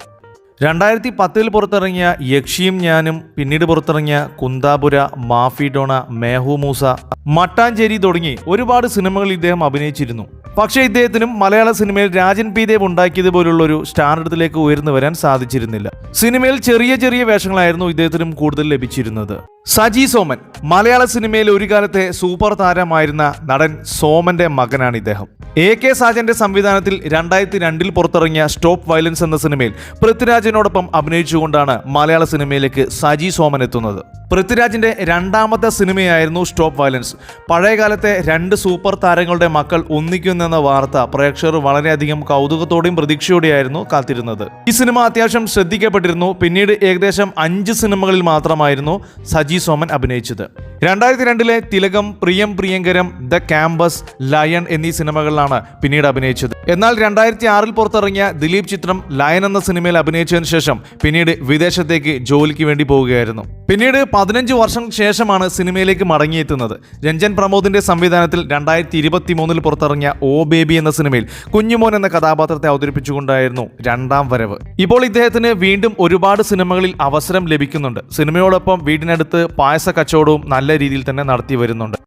രണ്ടായിരത്തി പത്തിൽ പുറത്തിറങ്ങിയ യക്ഷിയും ഞാനും പിന്നീട് പുറത്തിറങ്ങിയ കുന്താപുര മാഫിഡോണ മേഹു മൂസ മട്ടാഞ്ചേരി തുടങ്ങി ഒരുപാട് സിനിമകളിൽ ഇദ്ദേഹം അഭിനയിച്ചിരുന്നു. പക്ഷേ ഇദ്ദേഹത്തിനും മലയാള സിനിമയിൽ രാജൻ പി ദേവ് ഉണ്ടാക്കിയതുപോലുള്ള ഒരു സ്റ്റാൻഡേർഡിലേക്ക് ഉയർന്നു വരാൻ സാധിച്ചിരുന്നില്ല. സിനിമയിൽ ചെറിയ ചെറിയ വേഷങ്ങളായിരുന്നു ഇദ്ദേഹത്തിനും കൂടുതൽ ലഭിച്ചിരുന്നത്. സജി സോമൻ മലയാള സിനിമയിൽ ഒരു കാലത്തെ സൂപ്പർ താരമായിരുന്ന നടൻ സോമന്റെ മകനാണ് ഇദ്ദേഹം. എ കെ സാജന്റെ സംവിധാനത്തിൽ രണ്ടായിരത്തി രണ്ടിൽ പുറത്തിറങ്ങിയ സ്റ്റോപ്പ് വയലൻസ് എന്ന സിനിമയിൽ പൃഥ്വിരാജിനോടൊപ്പം അഭിനയിച്ചുകൊണ്ടാണ് മലയാള സിനിമയിലേക്ക് സജി സോമൻ എത്തുന്നത്. പൃഥ്വിരാജിന്റെ രണ്ടാമത്തെ സിനിമയായിരുന്നു സ്റ്റോപ്പ് വയലൻസ്. പഴയകാലത്തെ രണ്ട് സൂപ്പർ താരങ്ങളുടെ മക്കൾ ഒന്നിക്കുന്നെന്ന വാർത്ത പ്രേക്ഷകർ വളരെയധികം കൗതുകത്തോടെയും പ്രതീക്ഷയോടെയായിരുന്നു കാത്തിരുന്നത്. ഈ സിനിമ അത്യാവശ്യം ശ്രദ്ധിക്കപ്പെട്ടിരുന്നു. പിന്നീട് ഏകദേശം അഞ്ച് സിനിമകളിൽ മാത്രമായിരുന്നു സജി സോമൻ അഭിനയിച്ചത്. രണ്ടായിരത്തി രണ്ടിലെ തിലകം പ്രിയം പ്രിയങ്കരം ദ ക്യാമ്പസ് ലയൺ എന്നീ സിനിമകളിലാണ് പിന്നീട് അഭിനയിച്ചത്. എന്നാൽ രണ്ടായിരത്തി ആറിൽ പുറത്തിറങ്ങിയ ദിലീപ് ചിത്രം ലയൻ എന്ന സിനിമയിൽ അഭിനയിച്ചതിന് ശേഷം പിന്നീട് വിദേശത്തേക്ക് ജോലിക്ക് വേണ്ടി പോവുകയായിരുന്നു. പിന്നീട് പതിനഞ്ച് വർഷം ശേഷമാണ് സിനിമയിലേക്ക് മടങ്ങിയെത്തുന്നത്. രഞ്ജൻ പ്രമോദിന്റെ സംവിധാനത്തിൽ രണ്ടായിരത്തി ഇരുപത്തി മൂന്നിൽ പുറത്തിറങ്ങിയ ഓ ബേബി എന്ന സിനിമയിൽ കുഞ്ഞുമോൻ എന്ന കഥാപാത്രത്തെ അവതരിപ്പിച്ചുകൊണ്ടായിരുന്നു രണ്ടാം വരവ്. ഇപ്പോൾ ഇദ്ദേഹത്തിന് വീണ്ടും ഒരുപാട് സിനിമകളിൽ അവസരം ലഭിക്കുന്നുണ്ട്. സിനിമയോടൊപ്പം വീടിനടുത്ത് പായസ കച്ചവടവും നല്ല രീതിയിൽ തന്നെ നടത്തി വരുന്നുണ്ട്.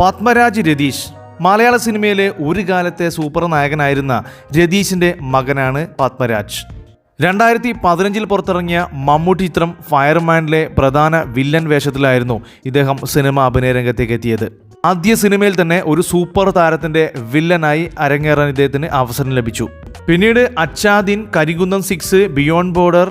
പത്മരാജ് രതീഷ് മലയാള സിനിമയിലെ ഒരു കാലത്തെ സൂപ്പർ നായകനായിരുന്ന രതീഷിന്റെ മകനാണ് പത്മരാജ്. രണ്ടായിരത്തി പതിനഞ്ചിൽ പുറത്തിറങ്ങിയ മമ്മൂട്ടി ചിത്രം ഫയർമാനിലെ പ്രധാന വില്ലൻ വേഷത്തിലായിരുന്നു ഇദ്ദേഹം സിനിമ അഭിനയ രംഗത്തേക്ക് എത്തിയത്. ആദ്യ സിനിമയിൽ തന്നെ ഒരു സൂപ്പർ താരത്തിന്റെ വില്ലനായി അരങ്ങേറാൻ ഇദ്ദേഹത്തിന് അവസരം ലഭിച്ചു. പിന്നീട് Acha Din Karinkunnam six beyond border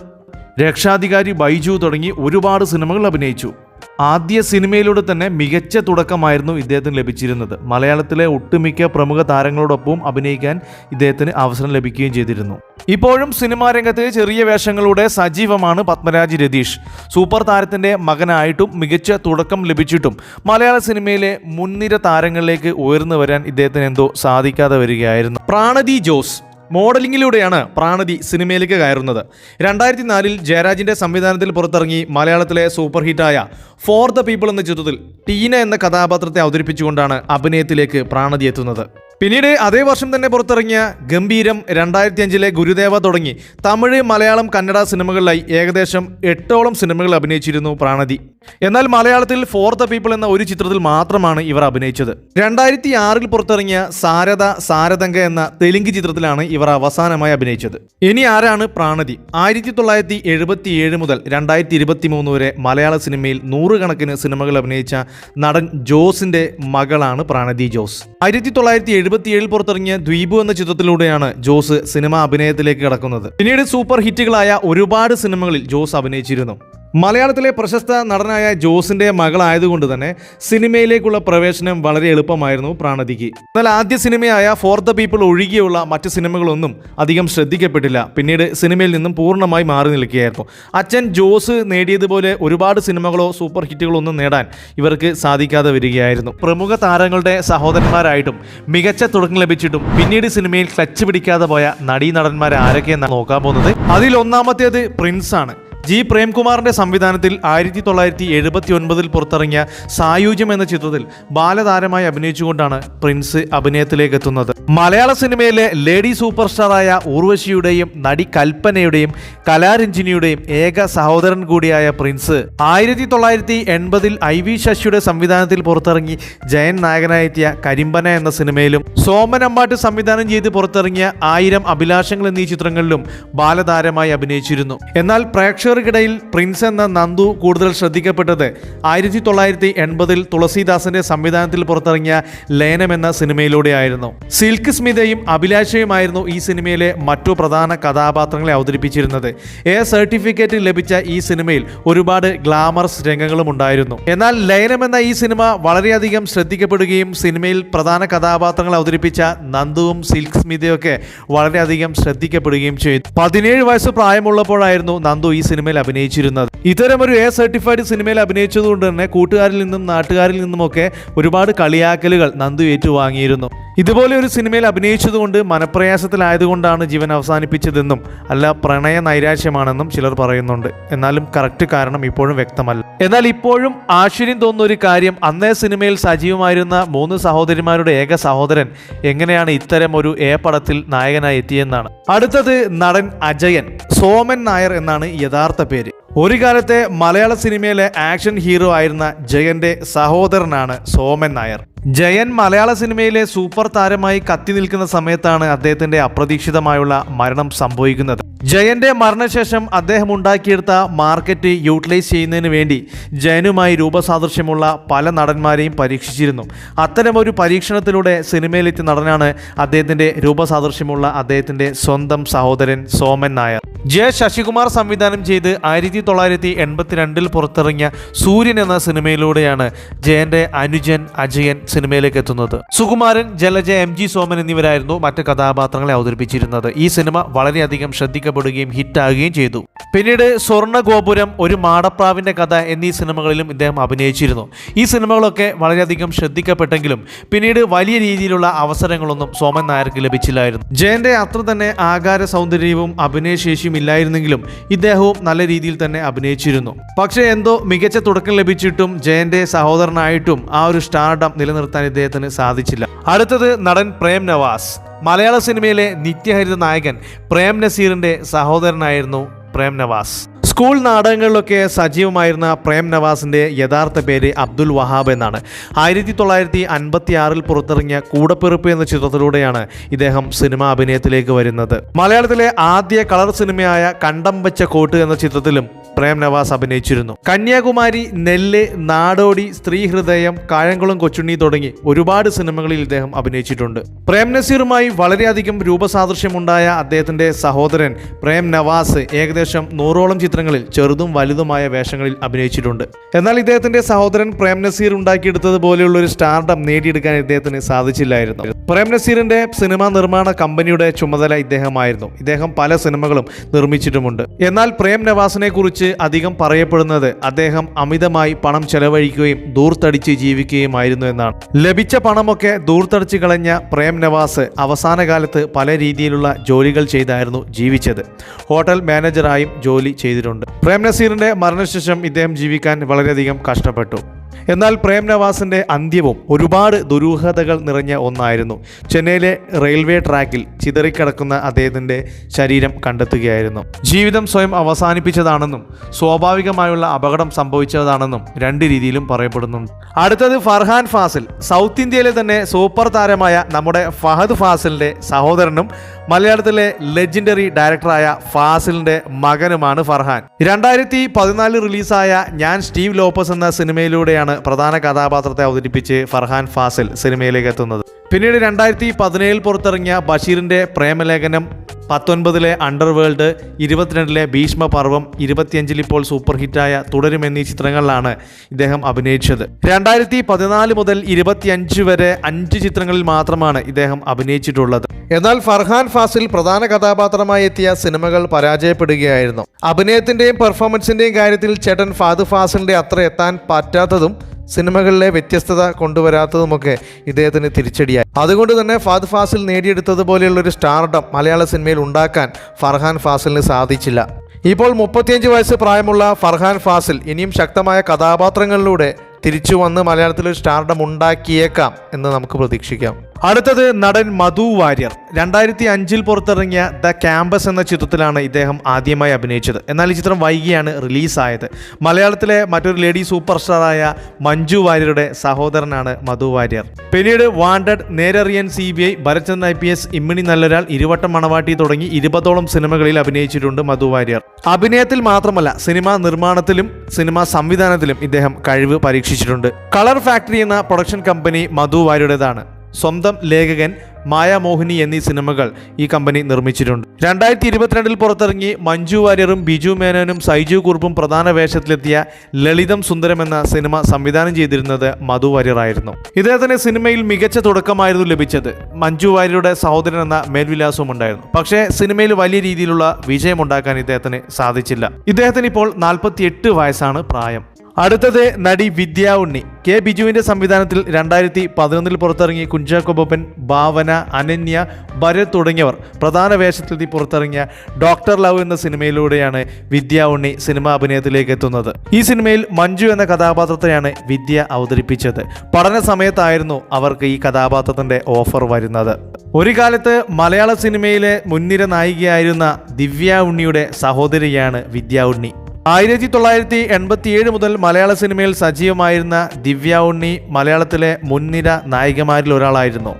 Rakshadhikari Baiju തുടങ്ങി ഒരുപാട് സിനിമകൾ അഭിനയിച്ചു. ആദ്യ സിനിമയിലൂടെ തന്നെ മികച്ച തുടക്കമായിരുന്നു ഇദ്ദേഹത്തിന് ലഭിച്ചിരുന്നത്. മലയാളത്തിലെ ഒട്ടുമിക്ക പ്രമുഖ താരങ്ങളോടൊപ്പം അഭിനയിക്കാൻ ഇദ്ദേഹത്തിന് അവസരം ലഭിക്കുകയും ചെയ്തിരുന്നു. ഇപ്പോഴും സിനിമാ രംഗത്ത് ചെറിയ വേഷങ്ങളുടെ സജീവമാണ് പത്മരാജ് രതീഷ്. സൂപ്പർ താരത്തിന്റെ മകനായിട്ടും മികച്ച തുടക്കം ലഭിച്ചിട്ടും മലയാള സിനിമയിലെ മുൻനിര താരങ്ങളിലേക്ക് ഉയർന്നു വരാൻ ഇദ്ദേഹത്തിന് എന്തോ സാധിക്കാതെ വരികയായിരുന്നു. പ്രാണതി ജോസ് മോഡലിംഗിലൂടെയാണ് പ്രാണതി സിനിമയിലേക്ക് കയറുന്നത്. രണ്ടായിരത്തി നാലിൽ ജയരാജിന്റെ സംവിധാനത്തിൽ പുറത്തിറങ്ങി മലയാളത്തിലെ സൂപ്പർ ഹിറ്റായ ഫോർ ദ പീപ്പിൾ എന്ന ചിത്രത്തിൽ ടീന എന്ന കഥാപാത്രത്തെ അവതരിപ്പിച്ചുകൊണ്ടാണ് അഭിനയത്തിലേക്ക് പ്രാണതി എത്തുന്നത്. പിന്നീട് അതേ വർഷം തന്നെ പുറത്തിറങ്ങിയ ഗംഭീരം രണ്ടായിരത്തി അഞ്ചിലെ ഗുരുദേവ തുടങ്ങി. തമിഴ് മലയാളം കന്നഡ സിനിമകളിലായി ഏകദേശം എട്ടോളം സിനിമകൾ അഭിനയിച്ചിരുന്നു പ്രാണതി. എന്നാൽ മലയാളത്തിൽ ഫോർ ദ പീപ്പിൾ എന്ന ഒരു ചിത്രത്തിൽ മാത്രമാണ് ഇവർ അഭിനയിച്ചത്. രണ്ടായിരത്തി ആറിൽ പുറത്തിറങ്ങിയ സാരദ സാരതങ്ക എന്ന തെലുങ്ക് ചിത്രത്തിലാണ് ഇവർ അവസാനമായി അഭിനയിച്ചത്. ഇനി ആരാണ് പ്രാണതി? ആയിരത്തി തൊള്ളായിരത്തി എഴുപത്തി ഏഴ് മുതൽ രണ്ടായിരത്തി ഇരുപത്തി മൂന്ന് വരെ മലയാള സിനിമയിൽ നൂറുകണക്കിന് സിനിമകൾ അഭിനയിച്ച നടൻ ജോസിന്റെ മകളാണ് പ്രാണതി ജോസ്. ആയിരത്തി തൊള്ളായിരത്തി എഴുപത്തിയേഴിൽ പുറത്തിറങ്ങിയ ദ്വീപു എന്ന ചിത്രത്തിലൂടെയാണ് ജോസ് സിനിമ അഭിനയത്തിലേക്ക് കടക്കുന്നത്. പിന്നീട് സൂപ്പർ ഹിറ്റുകളായ ഒരുപാട് സിനിമകളിൽ ജോസ് അഭിനയിച്ചിരുന്നു. മലയാളത്തിലെ പ്രശസ്ത നടനായ ജോസിന്റെ മകളായതുകൊണ്ട് തന്നെ സിനിമയിലേക്കുള്ള പ്രവേശനം വളരെ എളുപ്പമായിരുന്നു പ്രാണതിക്ക്. എന്നാൽ ആദ്യ സിനിമയായ ഫോർ ദ പീപ്പിൾ ഒഴികെയുള്ള മറ്റ് സിനിമകളൊന്നും അധികം ശ്രദ്ധിക്കപ്പെട്ടില്ല. പിന്നീട് സിനിമയിൽ നിന്നും പൂർണമായി മാറി നിൽക്കുകയായിരുന്നു. അച്ഛൻ ജോസ് നേടിയതുപോലെ ഒരുപാട് സിനിമകളോ സൂപ്പർ ഹിറ്റുകളോ ഒന്നും നേടാൻ ഇവർക്ക് സാധിക്കാതെ വരികയായിരുന്നു. പ്രമുഖ താരങ്ങളുടെ സഹോദരന്മാരായിട്ടും മികച്ച തുടക്കം ലഭിച്ചിട്ടും പിന്നീട് സിനിമയിൽ ക്ലച്ച് പിടിക്കാതെ പോയ നടീ നടന്മാർ ആരൊക്കെയെന്നാണ് നോക്കാൻ പോകുന്നത്. അതിൽ ഒന്നാമത്തേത് പ്രിൻസ് ആണ് ജി പ്രേംകുമാറിന്റെ സംവിധാനത്തിൽ ആയിരത്തി തൊള്ളായിരത്തി എഴുപത്തി ഒൻപതിൽ പുറത്തിറങ്ങിയ സായുജ്യം എന്ന ചിത്രത്തിൽ ബാലതാരമായി അഭിനയിച്ചുകൊണ്ടാണ് പ്രിൻസ് അഭിനയത്തിലേക്ക് എത്തുന്നത് മലയാള സിനിമയിലെ ലേഡി സൂപ്പർ സ്റ്റാറായ ഊർവശിയുടെയും നടി കൽപ്പനയുടെയും കലാരഞ്ജിനിയുടെയും ഏക സഹോദരൻ കൂടിയായ പ്രിൻസ് ആയിരത്തി തൊള്ളായിരത്തി എൺപതിൽ ഐ വി ശശിയുടെ സംവിധാനത്തിൽ പുറത്തിറങ്ങി ജയൻ നായകനായെത്തിയ കരിമ്പന എന്ന സിനിമയിലും സോമൻ അമ്പാട്ട് സംവിധാനം ചെയ്ത് പുറത്തിറങ്ങിയ ആയിരം അഭിലാഷങ്ങൾ എന്നീ ചിത്രങ്ങളിലും ബാലതാരമായി അഭിനയിച്ചിരുന്നു. എന്നാൽ പ്രേക്ഷകർക്കിടയിൽ പ്രിൻസ് എന്ന നന്ദു കൂടുതൽ ശ്രദ്ധിക്കപ്പെട്ടത്. ആയിരത്തി തൊള്ളായിരത്തി എൺപതിൽ തുളസീദാസിന്റെ സംവിധാനത്തിൽ പുറത്തിറങ്ങിയ ലയനം എന്ന സിനിമയിലൂടെയായിരുന്നു. സിൽക്ക് സ്മിതയും അഭിലാഷയുമായിരുന്നു ഈ സിനിമയിലെ മറ്റു പ്രധാന കഥാപാത്രങ്ങളെ അവതരിപ്പിച്ചിരുന്നത്. എ സർട്ടിഫിക്കറ്റ് ലഭിച്ച ഈ സിനിമയിൽ ഒരുപാട് ഗ്ലാമറസ് രംഗങ്ങളും ഉണ്ടായിരുന്നു. എന്നാൽ ലയനം എന്ന ഈ സിനിമ വളരെയധികം ശ്രദ്ധിക്കപ്പെടുകയും സിനിമയിൽ പ്രധാന കഥാപാത്രങ്ങൾ അവതരിപ്പിച്ച നന്ദുവും സിൽക്ക് സ്മിതയും സ്മിതയൊക്കെ വളരെയധികം ശ്രദ്ധിക്കപ്പെടുകയും ചെയ്തു. പതിനേഴ് വയസ്സ് പ്രായമുള്ളപ്പോഴായിരുന്നു നന്ദു ഈ സിനിമയിൽ അഭിനയിച്ചിരുന്നത്. ഇത്തരമൊരു എ സർട്ടിഫൈഡ് സിനിമയിൽ അഭിനയിച്ചതുകൊണ്ട് തന്നെ കൂട്ടുകാരിൽ നിന്നും നാട്ടുകാരിൽ നിന്നുമൊക്കെ ഒരുപാട് കളിയാക്കലുകൾ നന്ദു ഏറ്റുവാങ്ങിയിരുന്നു. ഇതുപോലെ ഒരു സിനിമയിൽ അഭിനയിച്ചതുകൊണ്ട് മനപ്രയാസത്തിലായതുകൊണ്ടാണ് ജീവൻ അവസാനിപ്പിച്ചതെന്നും അല്ല പ്രണയ നൈരാശ്യമാണെന്നും ചിലർ പറയുന്നുണ്ട്. എന്നാലും കറക്റ്റ് കാരണം ഇപ്പോഴും വ്യക്തമല്ല. എന്നാൽ ഇപ്പോഴും ആശ്ചര്യം തോന്നുന്ന ഒരു കാര്യം അന്നേ സിനിമയിൽ സജീവമായിരുന്ന മൂന്ന് സഹോദരിമാരുടെ ഏക സഹോദരൻ എങ്ങനെയാണ് ഇത്തരം ഒരു എ പടത്തിൽ നായകനായി എത്തിയെന്നാണ്. അടുത്തത് നടൻ അജയൻ. സോമൻ നായർ എന്നാണ് യഥാർത്ഥ പേര്. ഒരു കാലത്തെ മലയാള സിനിമയിലെ ആക്ഷൻ ഹീറോ ആയിരുന്ന ജയന്റെ സഹോദരനാണ് സോമൻ നായർ. ജയൻ മലയാള സിനിമയിലെ സൂപ്പർ താരമായി കത്തി നിൽക്കുന്ന സമയത്താണ് അദ്ദേഹത്തിന്റെ അപ്രതീക്ഷിതമായുള്ള മരണം സംഭവിക്കുന്നത്. ജയന്റെ മരണശേഷം അദ്ദേഹം ഉണ്ടാക്കിയെടുത്ത മാർക്കറ്റ് യൂട്ടിലൈസ് ചെയ്യുന്നതിന് വേണ്ടി ജയനുമായി രൂപസാദൃശ്യമുള്ള പല നടന്മാരെയും പരീക്ഷിച്ചിരുന്നു. അത്തരമൊരു പരീക്ഷണത്തിലൂടെ സിനിമയിലെത്തിയ നടനാണ് അദ്ദേഹത്തിന്റെ രൂപസാദൃശ്യമുള്ള അദ്ദേഹത്തിന്റെ സ്വന്തം സഹോദരൻ സോമൻ നായർ. ജെ ശശികുമാർ സംവിധാനം ചെയ്ത് ആയിരത്തി തൊള്ളായിരത്തി എൺപത്തിരണ്ടിൽ പുറത്തിറങ്ങിയ സൂര്യൻ എന്ന സിനിമയിലൂടെയാണ് ജയന്റെ അനുജൻ അജയൻ സിനിമയിലേക്ക് എത്തുന്നത്. സുകുമാരൻ ജലജ എം ജി സോമൻ എന്നിവരായിരുന്നു മറ്റ് കഥാപാത്രങ്ങളെ അവതരിപ്പിച്ചിരുന്നത്. ഈ സിനിമ വളരെയധികം ശ്രദ്ധിക്കപ്പെടുകയും ഹിറ്റാകുകയും ചെയ്തു. പിന്നീട് സ്വർണ ഗോപുരം ഒരു മാടപ്രാവിന്റെ കഥ എന്നീ സിനിമകളിലും ഇദ്ദേഹം അഭിനയിച്ചിരുന്നു. ഈ സിനിമകളൊക്കെ വളരെയധികം ശ്രദ്ധിക്കപ്പെട്ടെങ്കിലും പിന്നീട് വലിയ രീതിയിലുള്ള അവസരങ്ങളൊന്നും സോമൻ നായർക്ക് ലഭിച്ചില്ലായിരുന്നു. ജയന്റെ അത്ര തന്നെ ആകാര സൗന്ദര്യവും അഭിനയശേഷിയും ഇല്ലായിരുന്നെങ്കിലും ഇദ്ദേഹവും നല്ല രീതിയിൽ തന്നെ അഭിനയിച്ചിരുന്നു. പക്ഷേ എന്തോ മികച്ച തുടക്കം ലഭിച്ചിട്ടും ജയന്റെ സഹോദരനായിട്ടും ആ ഒരു സ്റ്റാർഡം നിലനിർത്താൻ ഇദ്ദേഹത്തിന് സാധിച്ചില്ല. അടുത്തത് നടൻ പ്രേം നവാസ്. മലയാള സിനിമയിലെ നിത്യഹരിത നായകൻ പ്രേം നസീറിന്റെ സഹോദരനായിരുന്നു പ്രേം നവാസ്. സ്കൂൾ നാടകങ്ങളിലൊക്കെ സജീവമായിരുന്ന പ്രേം നവാസിന്റെ യഥാർത്ഥ പേര് അബ്ദുൽ വഹാബ് എന്നാണ്. ആയിരത്തി തൊള്ളായിരത്തി അൻപത്തി ആറിൽ പുറത്തിറങ്ങിയ കൂടപ്പിറപ്പ് എന്ന ചിത്രത്തിലൂടെയാണ് ഇദ്ദേഹം സിനിമാ അഭിനയത്തിലേക്ക് വരുന്നത്. മലയാളത്തിലെ ആദ്യ കളർ സിനിമയായ കണ്ടം വെച്ച കോട്ട് എന്ന ചിത്രത്തിലും പ്രേം നവാസ് അഭിനയിച്ചിരുന്നു. കന്യാകുമാരി നെല്ല് നാടോടി സ്ത്രീഹൃദയം കായംകുളം കൊച്ചുണ്ണി തുടങ്ങി ഒരുപാട് സിനിമകളിൽ ഇദ്ദേഹം അഭിനയിച്ചിട്ടുണ്ട്. പ്രേം നസീറുമായി വളരെയധികം രൂപസാദൃശ്യമുണ്ടായ അദ്ദേഹത്തിന്റെ സഹോദരൻ പ്രേം നവാസ് ഏകദേശം നൂറോളം ചിത്രങ്ങളിൽ ചെറുതും വലുതുമായ വേഷങ്ങളിൽ അഭിനയിച്ചിട്ടുണ്ട്. എന്നാൽ ഇദ്ദേഹത്തിന്റെ സഹോദരൻ പ്രേം നസീർ ഉണ്ടാക്കിയെടുത്തതുപോലെയുള്ള ഒരു സ്റ്റാർഡം നേടിയെടുക്കാൻ ഇദ്ദേഹത്തിന് സാധിച്ചില്ലായിരുന്നു. പ്രേം നസീറിന്റെ സിനിമാ നിർമ്മാണ കമ്പനിയുടെ ചുമതല ഇദ്ദേഹമായിരുന്നു. ഇദ്ദേഹം പല സിനിമകളും നിർമ്മിച്ചിട്ടുമുണ്ട്. എന്നാൽ പ്രേം നവാസിനെ കുറിച്ച് അധികം പറയപ്പെടുന്നത് അദ്ദേഹം അമിതമായി പണം ചെലവഴിക്കുകയും ദൂർത്തടിച്ച് ജീവിക്കുകയുമായിരുന്നു എന്നാണ്. ലഭിച്ച പണമൊക്കെ ദൂർത്തടിച്ച് കളഞ്ഞ പ്രേം നവാസ് അവസാന കാലത്ത് പല രീതിയിലുള്ള ജോലികൾ ചെയ്തായിരുന്നു ജീവിച്ചത്. ഹോട്ടൽ മാനേജറായും ജോലി ചെയ്തിട്ടുണ്ട്. പ്രേം നസീറിന്റെ മരണശേഷം ഇദ്ദേഹം ജീവിക്കാൻ വളരെയധികം കഷ്ടപ്പെട്ടു. എന്നാൽ പ്രേം നവാസിന്റെ അന്ത്യവും ഒരുപാട് ദുരൂഹതകൾ നിറഞ്ഞ ഒന്നായിരുന്നു. ചെന്നൈയിലെ റെയിൽവേ ട്രാക്കിൽ ചിതറിക്കിടക്കുന്ന അദ്ദേഹത്തിന്റെ ശരീരം കണ്ടെത്തുകയായിരുന്നു. ജീവിതം സ്വയം അവസാനിപ്പിച്ചതാണെന്നും സ്വാഭാവികമായുള്ള അപകടം സംഭവിച്ചതാണെന്നും രണ്ട് രീതിയിലും പറയപ്പെടുന്നുണ്ട്. അടുത്തത് ഫർഹാൻ ഫാസിൽ. സൗത്ത് ഇന്ത്യയിലെ തന്നെ സൂപ്പർ താരമായ നമ്മുടെ ഫഹദ് ഫാസിലിന്റെ സഹോദരനും മലയാളത്തിലെ ലെജൻഡറി ഡയറക്ടറായ ഫാസിലിന്റെ മകനുമാണ് ഫർഹാൻ. രണ്ടായിരത്തി പതിനാലിൽ റിലീസായ ഞാൻ സ്റ്റീവ് ലോപ്പസ് എന്ന സിനിമയിലൂടെയാണ് പ്രധാന കഥാപാത്രത്തെ അവതരിപ്പിച്ച് ഫർഹാൻ ഫാസിൽ സിനിമയിലേക്ക് എത്തുന്നത്. പിന്നീട് രണ്ടായിരത്തി പതിനേഴിൽ പുറത്തിറങ്ങിയ ബഷീറിന്റെ പ്രേമലേഖനം പത്തൊൻപതിലെ അണ്ടർവേൾഡ് ഇരുപത്തിരണ്ടിലെ ഭീഷ്മപർവം ഇരുപത്തിയഞ്ചിൽ ഇപ്പോൾ സൂപ്പർ ഹിറ്റായ തുടരും എന്നീ ചിത്രങ്ങളിലാണ് ഇദ്ദേഹം അഭിനയിച്ചത്. രണ്ടായിരത്തി പതിനാല് മുതൽ ഇരുപത്തിയഞ്ച് വരെ അഞ്ച് ചിത്രങ്ങളിൽ മാത്രമാണ് ഇദ്ദേഹം അഭിനയിച്ചിട്ടുള്ളത്. എന്നാൽ ഫർഹാൻ ഫാസിൽ പ്രധാന കഥാപാത്രമായി എത്തിയ സിനിമകൾ പരാജയപ്പെടുകയായിരുന്നു. അഭിനയത്തിന്റെയും പെർഫോമൻസിന്റെയും കാര്യത്തിൽ ചേട്ടൻ ഫാദു ഫാസിലിന്റെ അത്ര എത്താൻ പറ്റാത്തതും സിനിമകളിലെ വ്യത്യസ്തത കൊണ്ടുവരാത്തതുമൊക്കെ ഇദ്ദേഹത്തിന് തിരിച്ചടിയായി. അതുകൊണ്ട് തന്നെ ഫാദ് ഫാസിൽ നേടിയെടുത്തതുപോലെയുള്ള ഒരു സ്റ്റാർഡം മലയാള സിനിമയിൽ ഉണ്ടാക്കാൻ ഫർഹാൻ ഫാസിലിന് സാധിച്ചില്ല. ഇപ്പോൾ മുപ്പത്തിയഞ്ച് വയസ്സ് പ്രായമുള്ള ഫർഹാൻ ഫാസിൽ ഇനിയും ശക്തമായ കഥാപാത്രങ്ങളിലൂടെ തിരിച്ചു വന്ന് മലയാളത്തിൽ ഒരു സ്റ്റാർഡം ഉണ്ടാക്കിയേക്കാം എന്ന് നമുക്ക് പ്രതീക്ഷിക്കാം. അടുത്തത് നടൻ മധു വാര്യർ. രണ്ടായിരത്തി അഞ്ചിൽ പുറത്തിറങ്ങിയ ദ ക്യാമ്പസ് എന്ന ചിത്രത്തിലാണ് ഇദ്ദേഹം ആദ്യമായി അഭിനയിച്ചത്. എന്നാൽ ഈ ചിത്രം വൈകിയാണ് റിലീസായത്. മലയാളത്തിലെ മറ്റൊരു ലേഡി സൂപ്പർ സ്റ്റാറായ മഞ്ജു വാര്യരുടെ സഹോദരനാണ് മധു വാര്യർ. പിന്നീട് wanted Nerariyan C B I Bharathchandran I P S Immini Nalloral Iruvattam Manavatti തുടങ്ങി ഇരുപതോളം സിനിമകളിൽ അഭിനയിച്ചിട്ടുണ്ട് മധു വാര്യർ. അഭിനയത്തിൽ മാത്രമല്ല സിനിമാ നിർമ്മാണത്തിലും സിനിമാ സംവിധാനത്തിലും ഇദ്ദേഹം കഴിവ് പരീക്ഷിച്ചിട്ടുണ്ട്. കളർ ഫാക്ടറി എന്ന പ്രൊഡക്ഷൻ കമ്പനി മധു വാര്യരുടേതാണ്. സ്വന്തം ലേഖകൻ മായാമോഹിനി എന്നീ സിനിമകൾ ഈ കമ്പനി നിർമ്മിച്ചിട്ടുണ്ട്. രണ്ടായിരത്തി ഇരുപത്തിരണ്ടിൽ പുറത്തിറങ്ങി മഞ്ജു വാര്യറും ബിജു മേനോനും സൈജു കുറുപ്പും പ്രധാന വേഷത്തിലെത്തിയ ലളിതം സുന്ദരം എന്ന സിനിമ സംവിധാനം ചെയ്തിരുന്നത് മധു വാര്യറായിരുന്നു. ഇദ്ദേഹത്തിന് സിനിമയിൽ മികച്ച തുടക്കമായിരുന്നു ലഭിച്ചത്. മഞ്ജു വാര്യരുടെ സഹോദരൻ എന്ന മേൽവിലാസവും ഉണ്ടായിരുന്നു. പക്ഷേ സിനിമയിൽ വലിയ രീതിയിലുള്ള വിജയമുണ്ടാക്കാൻ ഇദ്ദേഹത്തിന് സാധിച്ചില്ല. ഇദ്ദേഹത്തിന് ഇപ്പോൾ നാൽപ്പത്തി വയസ്സാണ് പ്രായം. അടുത്തത് നടി വിദ്യ ഉണ്ണി. കെ ബിജുവിന്റെ സംവിധാനത്തിൽ രണ്ടായിരത്തി പതിനൊന്നിൽ പുറത്തിറങ്ങിയ കുഞ്ചാക്കോബപ്പൻ ഭാവന അനന്യ ഭരത് തുടങ്ങിയവർ പ്രധാന വേഷത്തിലെത്തി പുറത്തിറങ്ങിയ ഡോക്ടർ ലവ് എന്ന സിനിമയിലൂടെയാണ് വിദ്യ ഉണ്ണി സിനിമാ അഭിനയത്തിലേക്ക് എത്തുന്നത്. ഈ സിനിമയിൽ മഞ്ജു എന്ന കഥാപാത്രത്തെയാണ് വിദ്യ അവതരിപ്പിച്ചത്. പഠന സമയത്തായിരുന്നു അവർക്ക് ഈ കഥാപാത്രത്തിന്റെ ഓഫർ വരുന്നത്. ഒരു കാലത്ത് മലയാള സിനിമയിലെ മുൻനിര നായികയായിരുന്ന ദിവ്യ ഉണ്ണിയുടെ സഹോദരിയാണ് വിദ്യ ഉണ്ണി. ആയിരത്തി തൊള്ളായിരത്തി എൺപത്തിയേഴ് മുതൽ മലയാള സിനിമയിൽ സജീവമായിരുന്ന ദിവ്യ ഉണ്ണി മലയാളത്തിലെ മുൻനിര നായികമാരിൽ ഒരാളായിരുന്നു.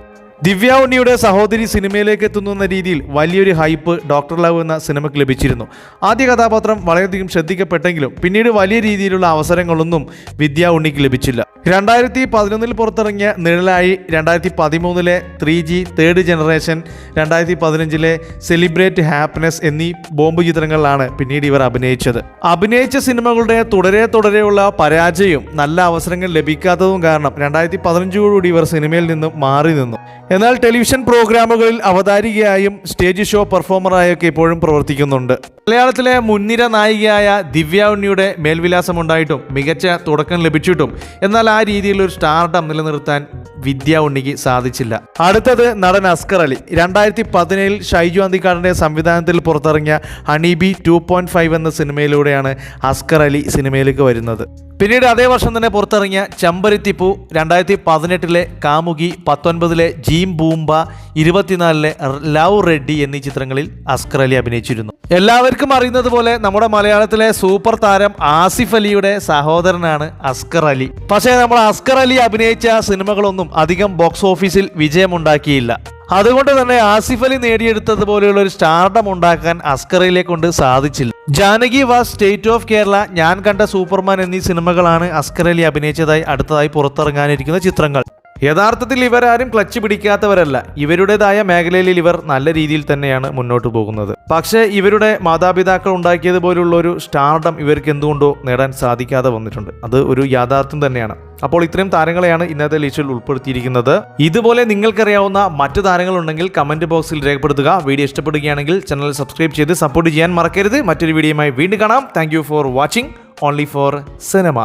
ദിവ്യ ഉണ്ണിയുടെ സഹോദരി സിനിമയിലേക്ക് എത്തുന്ന രീതിയിൽ വലിയൊരു ഹൈപ്പ് ഡോക്ടർ ലവ് എന്ന സിനിമയ്ക്ക് ലഭിച്ചിരുന്നു. ആദ്യ കഥാപാത്രം വളരെയധികം ശ്രദ്ധിക്കപ്പെട്ടെങ്കിലും പിന്നീട് വലിയ രീതിയിലുള്ള അവസരങ്ങളൊന്നും വിദ്യ ഉണ്ണിക്ക് ലഭിച്ചില്ല. രണ്ടായിരത്തി പതിനൊന്നിൽ പുറത്തിറങ്ങിയ നിഴലായി രണ്ടായിരത്തി പതിമൂന്നിലെ ത്രീ ജി തേർഡ് ജനറേഷൻ രണ്ടായിരത്തി പതിനഞ്ചിലെ സെലിബ്രേറ്റ് ഹാപ്പിനെസ് എന്നീ ബോംബ് ചിത്രങ്ങളിലാണ് പിന്നീട് ഇവർ അഭിനയിച്ചത്. അഭിനയിച്ച സിനിമകളുടെ തുടരെ തുടരെയുള്ള പരാജയവും നല്ല അവസരങ്ങൾ ലഭിക്കാത്തതും കാരണം രണ്ടായിരത്തി പതിനഞ്ചോടുകൂടി ഇവർ സിനിമയിൽ നിന്നും മാറി നിന്നു. എന്നാൽ ടെലിവിഷൻ പ്രോഗ്രാമുകളിൽ അവതാരികയായും സ്റ്റേജ് ഷോ പെർഫോമറായൊക്കെ ഇപ്പോഴും പ്രവർത്തിക്കുന്നുണ്ട്. മലയാളത്തിലെ മുൻനിര നായികയായ ദിവ്യ ഉണ്ണിയുടെ മേൽവിലാസം ഉണ്ടായിട്ടും മികച്ച തുടക്കം ലഭിച്ചിട്ടും എന്നാൽ ആ രീതിയിൽ ഒരു സ്റ്റാർഡം നിലനിർത്താൻ വിദ്യ ഉണ്ണിക്ക് സാധിച്ചില്ല. അടുത്തത് നടൻ അസ്കർ അലി. രണ്ടായിരത്തി പതിനേഴിൽ ഷൈജു അന്തിക്കാടിന്റെ സംവിധാനത്തിൽ പുറത്തിറങ്ങിയ ഹണിബി ടു പോയിന്റ് ഫൈവ് എന്ന സിനിമയിലൂടെയാണ് അസ്കർ അലി സിനിമയിലേക്ക് വരുന്നത്. പിന്നീട് അതേ വർഷം തന്നെ പുറത്തിറങ്ങിയ ചമ്പരിത്തിപ്പൂ രണ്ടായിരത്തി പതിനെട്ടിലെ കാമുകി പത്തൊൻപതിലെ ജീം ബൂംബ ഇരുപത്തിനാലിലെ ലവ് റെഡ്ഡി എന്നീ ചിത്രങ്ങളിൽ അസ്കർ അലി അഭിനയിച്ചിരുന്നു. എല്ലാവർക്കും അറിയുന്നത് പോലെ നമ്മുടെ മലയാളത്തിലെ സൂപ്പർ താരം ആസിഫ് അലിയുടെ സഹോദരനാണ് അസ്കർ അലി. പക്ഷേ നമ്മൾ അസ്കർ അലി അഭിനയിച്ച സിനിമകളൊന്നും അധികം ബോക്സ് ഓഫീസിൽ വിജയമുണ്ടാക്കിയില്ല. അതുകൊണ്ട് തന്നെ ആസിഫ് അലി നേടിയെടുത്തത് പോലെയുള്ള ഒരു സ്റ്റാർഡം ഉണ്ടാക്കാൻ അസ്കറിലെ കൊണ്ട് സാധിച്ചില്ല. Janaki vs state of Kerala ഞാൻ കണ്ട സൂപ്പർമാൻ എന്നീ സിനിമകളാണ് അസ്കർ അലി അഭിനയിച്ചതായി അടുത്തതായി പുറത്തിറങ്ങാനിരിക്കുന്ന ചിത്രങ്ങൾ. യഥാർത്ഥത്തിൽ ഇവരാരും ക്ലച്ച് പിടിക്കാത്തവരല്ല. ഇവരുടേതായ മേഖലയിൽ ഇവർ നല്ല രീതിയിൽ തന്നെയാണ് മുന്നോട്ട് പോകുന്നത്. പക്ഷേ ഇവരുടെ മാതാപിതാക്കൾ ഉണ്ടാക്കിയതുപോലുള്ള ഒരു സ്റ്റാർഡം ഇവർക്ക് എന്തുകൊണ്ടോ നേടാൻ സാധിക്കാതെ വന്നിട്ടുണ്ട്. അത് ഒരു യാഥാർത്ഥ്യം തന്നെയാണ്. അപ്പോൾ ഇത്രയും താരങ്ങളെയാണ് ഇന്നത്തെ ലിസ്റ്റിൽ ഉൾപ്പെടുത്തിയിരിക്കുന്നത്. ഇതുപോലെ നിങ്ങൾക്കറിയാവുന്ന മറ്റു താരങ്ങളുണ്ടെങ്കിൽ കമന്റ് ബോക്സിൽ രേഖപ്പെടുത്തുക. വീഡിയോ ഇഷ്ടപ്പെടുകയാണെങ്കിൽ ചാനൽ സബ്സ്ക്രൈബ് ചെയ്ത് സപ്പോർട്ട് ചെയ്യാൻ മറക്കരുത്. മറ്റൊരു വീഡിയോയുമായി വീണ്ടും കാണാം. Thank for watching. Only for cinema.